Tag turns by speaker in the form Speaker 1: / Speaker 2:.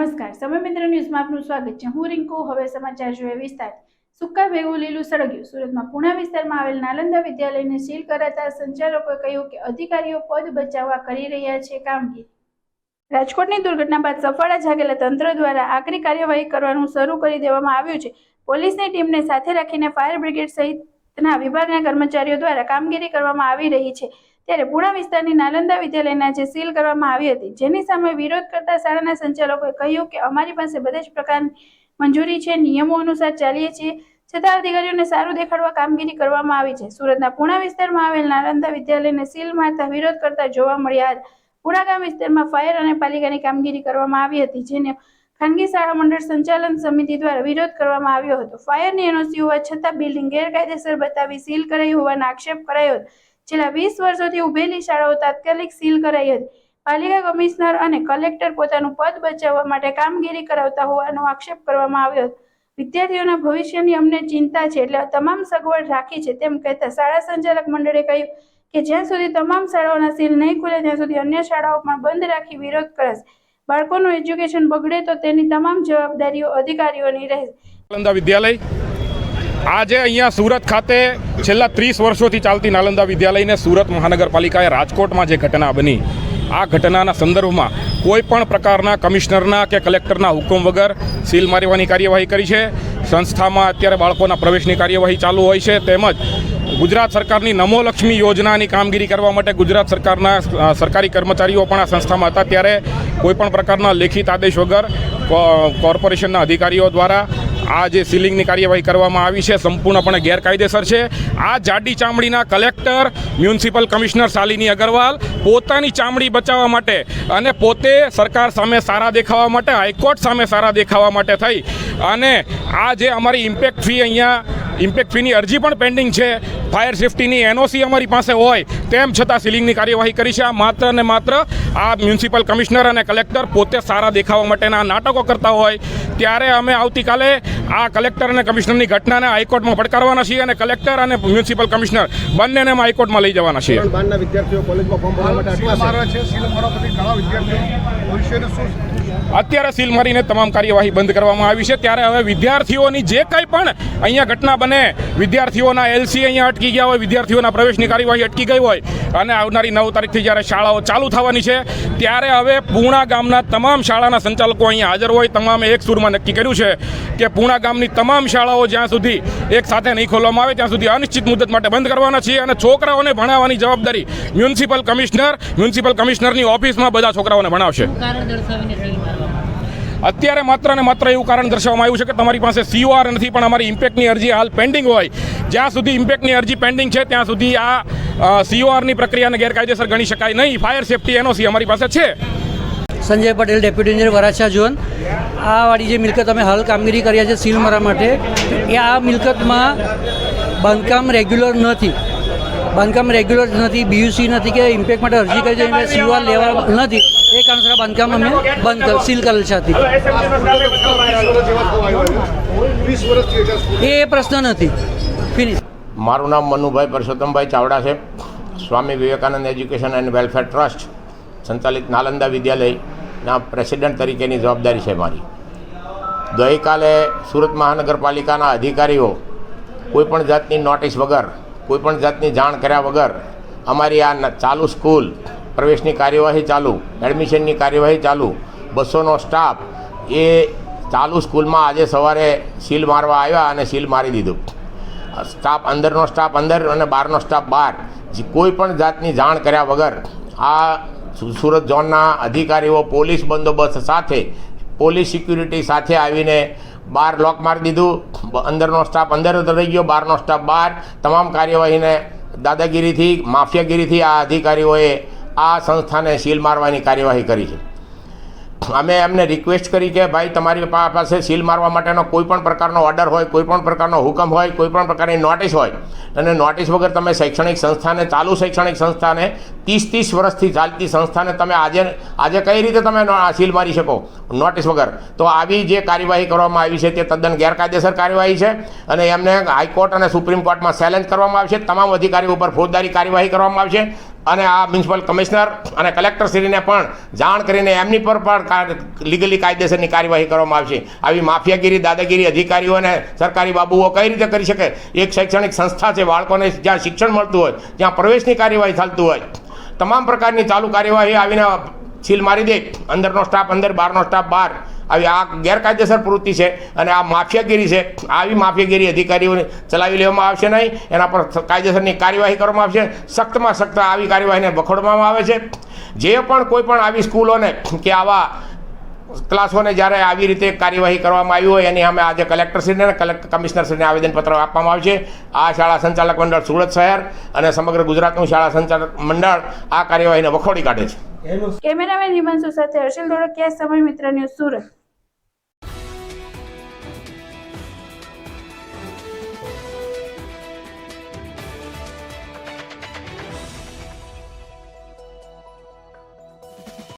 Speaker 1: નમસ્કાર. સમય મિત્ર ન્યૂઝમાં આપનું સ્વાગત છે. હું રિંકુ, હવે સમાચાર જોઈએ વિસ્તાર. સુક્કા, ભેગું, લીલું સળગ્યું. સુરતમાં પુણા વિસ્તારમાં આવેલ નાલંદા વિદ્યાલયને સીલ કરાતા સંચાલકોએ કહ્યું કે અધિકારીઓ પદ બચાવવા કરી રહ્યા છે કામગીરી. રાજકોટની દુર્ઘટના બાદ સફાળા જાગેલા તંત્ર દ્વારા આકરી કાર્યવાહી કરવાનું શરૂ કરી દેવામાં આવ્યું છે. પોલીસની ટીમને સાથે રાખીને ફાયર બ્રિગેડ સહિતના વિભાગના કર્મચારીઓ દ્વારા કામગીરી કરવામાં આવી રહી છે. ત્યારે પુણા વિસ્તારની નાલંદા વિદ્યાલયના જે સીલ કરવામાં આવી હતી, જેની સામે વિરોધ કરતા શાળાના સંચાલકોએ કહ્યું કે અમારી પાસે બધા જ પ્રકારની મંજૂરી છે, નિયમો અનુસાર ચાલીએ છીએ. છતાં અધિકારીઓને સારું દેખાડવા કામગીરી કરવામાં આવી છે. સુરતના પુણા વિસ્તારમાં આવેલ નાલંદા વિદ્યાલયને સીલ મારતા વિરોધ કરતા જોવા મળ્યા હતા. પુણા ગામ વિસ્તારમાં ફાયર અને પાલિકાની કામગીરી કરવામાં આવી હતી, જેને ખાનગી શાળા મંડળ સંચાલન સમિતિ દ્વારા વિરોધ કરવામાં આવ્યો હતો. ફાયરની એનઓસી હોવા છતાં બિલ્ડિંગ ગેરકાયદેસર બતાવી સીલ કરાઈ હોવાનો આક્ષેપ કરાયો હતો. છેલ્લા વીસ વર્ષોથી ઉભેલી શાળાઓ તાત્કાલિક સીલ કરાઈ હતી. પાલિકા કમિશનર અને કલેક્ટર પોતાનું પદ બચાવવા માટે કામગીરી કરાવતા હોવાનો આક્ષેપ કરવામાં આવ્યો હતો. વિદ્યાર્થીઓના ભવિષ્યની અમને ચિંતા છે એટલે તમામ સગવડ રાખી છે તેમ કહેતા શાળા સંચાલક મંડળે કહ્યું કે જ્યાં સુધી તમામ શાળાઓના સીલ નહીં ખુલે ત્યાં સુધી અન્ય શાળાઓ પણ બંધ રાખી વિરોધ કરશે. બાળકોનું એજ્યુકેશન બગડે તો તેની તમામ જવાબદારીઓ અધિકારીઓની રહેશે
Speaker 2: વિદ્યાલય. આજે અહીંયા સુરત ખાતે છેલ્લા ત્રીસ વર્ષોથી ચાલતી નાલંદા વિદ્યાલયને સુરત મહાનગરપાલિકાએ રાજકોટમાં જે ઘટના બની, આ ઘટનાના સંદર્ભમાં કોઈ પણ પ્રકારના કમિશનરના કે કલેક્ટરના હુકમ વગર સીલ મારવાની કાર્યવાહી કરી છે. સંસ્થામાં અત્યારે બાળકોના પ્રવેશની કાર્યવાહી ચાલુ હોય છે. તેમજ ગુજરાત સરકારની નમો લક્ષ્મી યોજનાની કામગીરી કરવા માટે ગુજરાત સરકારના સરકારી કર્મચારીઓ પણ આ સંસ્થામાં હતા. ત્યારે કોઈપણ પ્રકારના લેખિત આદેશ વગર કોર્પોરેશનના અધિકારીઓ દ્વારા આ જે સીલિંગની કાર્યવાહી કરવામાં આવી છે સંપૂર્ણપણે ગેરકાયદેસર છે. આ જાડી ચામડીના collector, municipal commissioner Shalini Agarwal પોતાની ચામડી બચાવવા માટે અને પોતે સરકાર સામે સારા દેખાવા માટે, હાઈકોર્ટ સામે સારા દેખાવા માટે થઈ. અને આ જે અમારી ઇમ્પેક્ટ ફી અહીંયા, ઇમ્પેક્ટ ફીની અરજી પણ પેન્ડિંગ છે. ફાયર સેફટીની એનઓસી અમારી પાસે હોય તેમ છતાં સીલિંગની કાર્યવાહી કરી છે. આ માત્ર ને માત્ર આ મ્યુનિસિપલ કમિશનર અને કલેક્ટર પોતે સારા દેખાવા માટેના નાટકો કરતા હોય. ત્યારે અમે આવતીકાલે આ કલેક્ટર અને કમિશનરની ઘટનાને હાઈકોર્ટમાં પડકારવાના છીએ અને કલેક્ટર અને મ્યુનિસિપલ કમિશનર બંનેને હાઈકોર્ટમાં લઈ જવાના છીએ.
Speaker 3: વિદ્યાર્થીઓ કોલેજમાં ફોર્મ ભરવા માટે
Speaker 2: અત્યારે સીલ મારીને તમામ કાર્યવાહી બંધ કરવામાં આવી છે. ત્યારે હવે વિદ્યાર્થીઓની જે કંઈ પણ અહીંયા ઘટના બને, વિદ્યાર્થીઓના એલસી અહીંયા અટકી ગયા હોય, વિદ્યાર્થીઓના પ્રવેશની કાર્યવાહી અટકી ગઈ હોય અને આવનારી નવ તારીખથી જ્યારે શાળાઓ ચાલુ થવાની છે, ત્યારે હવે પૂણા ગામના તમામ શાળાના સંચાલકો અહીંયા હાજર હોય. તમામે એક સુરમાં નક્કી કર્યું છે કે પૂણા ગામની તમામ શાળાઓ જ્યાં સુધી એક સાથે નહીં ખોલવામાં આવે, ત્યાં સુધી અનિશ્ચિત મુદત માટે બંધ કરવાના છીએ અને છોકરાઓને ભણાવવાની જવાબદારી મ્યુનિસિપલ કમિશનર, મ્યુનિસિપલ કમિશનરની ઓફિસમાં બધા છોકરાઓને ભણાવશે
Speaker 4: કારણ દર્શાવીને સીલ મારવામાં
Speaker 2: અત્યારે માત્ર ને માત્ર એવું કારણ દર્શાવવામાં આવ્યું છે કે તમારી પાસે સીઓઆર નથી, પણ અમારી ઇમ્પેક્ટની અરજી હાલ પેન્ડિંગ હોય. જ્યાં સુધી ઇમ્પેક્ટની અરજી પેન્ડિંગ છે, ત્યાં સુધી આ સીઓઆરની પ્રક્રિયાને ગેરકાયદેસર ગણી શકાય નહીં. ફાયર સેફટી એનઓસી અમારી પાસે છે.
Speaker 5: Sanjay Patel deputy engineer Varachha zone આ વાળી જે મિલકત અમે હાલ કામગીરી કર્યા છે સીલ મારા માટે, એ આ મિલકતમાં બાંધકામ રેગ્યુલર નથી. બાંધકામ રેગ્યુલર નથી બીયુસી નથી કે ઇમ્પેક્ટ માટે અરજી કરી છે સીઓઆર લેવા નથી. એ કારણસર બાંધકામ અમે બંધ સીલ કરેલ છે હતી એ પ્રશ્ન નથી. ફિનિશ
Speaker 3: મારું નામ મનુભાઈ પરસોત્તમભાઈ ચાવડા છે. Swami Vivekananda education and welfare trust સંચાલિત નાલંદા વિદ્યાલયના પ્રેસિડેન્ટ તરીકેની જવાબદારી છે મારી. ગઈકાલે સુરત મહાનગરપાલિકાના અધિકારીઓ કોઈપણ જાતની નોટિસ વગર, કોઈપણ જાતની જાણ કર્યા વગર અમારી આ ચાલુ સ્કૂલ પ્રવેશની કાર્યવાહી ચાલુ, એડમિશનની કાર્યવાહી ચાલુ, બસોનો સ્ટાફ એ ચાલુ સ્કૂલમાં આજે સવારે સીલ મારવા આવ્યા અને સીલ મારી દીધું. સ્ટાફ અંદરનો સ્ટાફ અંદર અને બહારનો સ્ટાફ બહાર. કોઈ પણ જાતની જાણ કર્યા વગર આ સુરત ઝોનના અધિકારીઓ, પોલીસ બંદોબસ્ત સાથે, પોલીસ સિક્યુરિટી સાથે આવીને બહાર લોક મારી દીધું. અંદરનો સ્ટાફ અંદર રહી ગયો, બહારનો સ્ટાફ બહાર. તમામ કાર્યવાહીને દાદાગીરીથી, માફિયાગીરીથી આ અધિકારીઓએ આ સંસ્થાને સીલ મારવાની કાર્યવાહી કરી છે. અમે એમને રિક્વેસ્ટ કરી કે ભાઈ, તમારી પાસે સીલ મારવા માટેનો કોઈ પણ પ્રકારનો ઓર્ડર હોય, કોઈ પણ પ્રકારનો હુકમ હોય, કોઈ પણ પ્રકારની નોટિસ હોય, અને નોટિસ વગર તમે શૈક્ષણિક સંસ્થાને, ચાલુ શૈક્ષણિક સંસ્થાને ત્રીસ ત્રીસ વર્ષથી ચાલતી સંસ્થાને તમે આજે આજે કઈ રીતે તમે સીલ મારી શકો? નોટિસ વગર. તો આવી જે કાર્યવાહી કરવામાં આવી છે તે તદ્દન ગેરકાયદેસર કાર્યવાહી છે, અને એમને હાઈકોર્ટ અને સુપ્રીમ કોર્ટમાં ચેલેન્જ કરવામાં આવશે. તમામ અધિકારીઓ ઉપર ફોજદારી કાર્યવાહી કરવામાં આવશે. અને આ મ્યુનિસિપલ કમિશનર અને કલેક્ટરશ્રીને પણ જાણ કરીને એમની પર પણ લીગલી કાયદેસરની કાર્યવાહી કરવામાં આવશે. આવી માફિયાગીરી, દાદાગીરી અધિકારીઓ અને સરકારી બાબુઓ કઈ રીતે કરી શકે? એક શૈક્ષણિક સંસ્થા છે, બાળકોને જ્યાં શિક્ષણ મળતું હોય, ત્યાં પ્રવેશની કાર્યવાહી ચાલતું હોય. તમામ પ્રકારની ચાલુ કાર્યવાહી આવીને છીલ મારી દે. અંદરનો સ્ટાફ અંદર, બહારનો સ્ટાફ બહાર. આવી આ ગેરકાયદેસર પ્રવૃત્તિ છે અને આ માફિયાગીરી છે. આવી માફિયાગીરી અધિકારીઓને ચલાવી લેવામાં આવશે નહીં. એના પર કાયદેસરની કાર્યવાહી કરવામાં આવશે. સખ્તમાં સખ્ત આવી કાર્યવાહીને વખોડવામાં આવે છે. જે પણ કોઈ પણ આવી સ્કૂલોને કે આવા ક્લાસોને જ્યારે આવી રીતે કાર્યવાહી કરવામાં આવી હોય એની અમે આજે કલેક્ટરશ્રીને અને કલેક્ટર કમિશનરશ્રીને આવેદનપત્ર આપવામાં આવશે. આ શાળા સંચાલક મંડળ સુરત શહેર અને સમગ્ર ગુજરાતનું શાળા સંચાલક મંડળ આ કાર્યવાહીને વખોડી કાઢે છે.
Speaker 1: કેમેરામેન હિમાંશુ સાથે હર્ષિલ ધોળકિયા સમય મિત્ર ન્યૂઝ સુરત.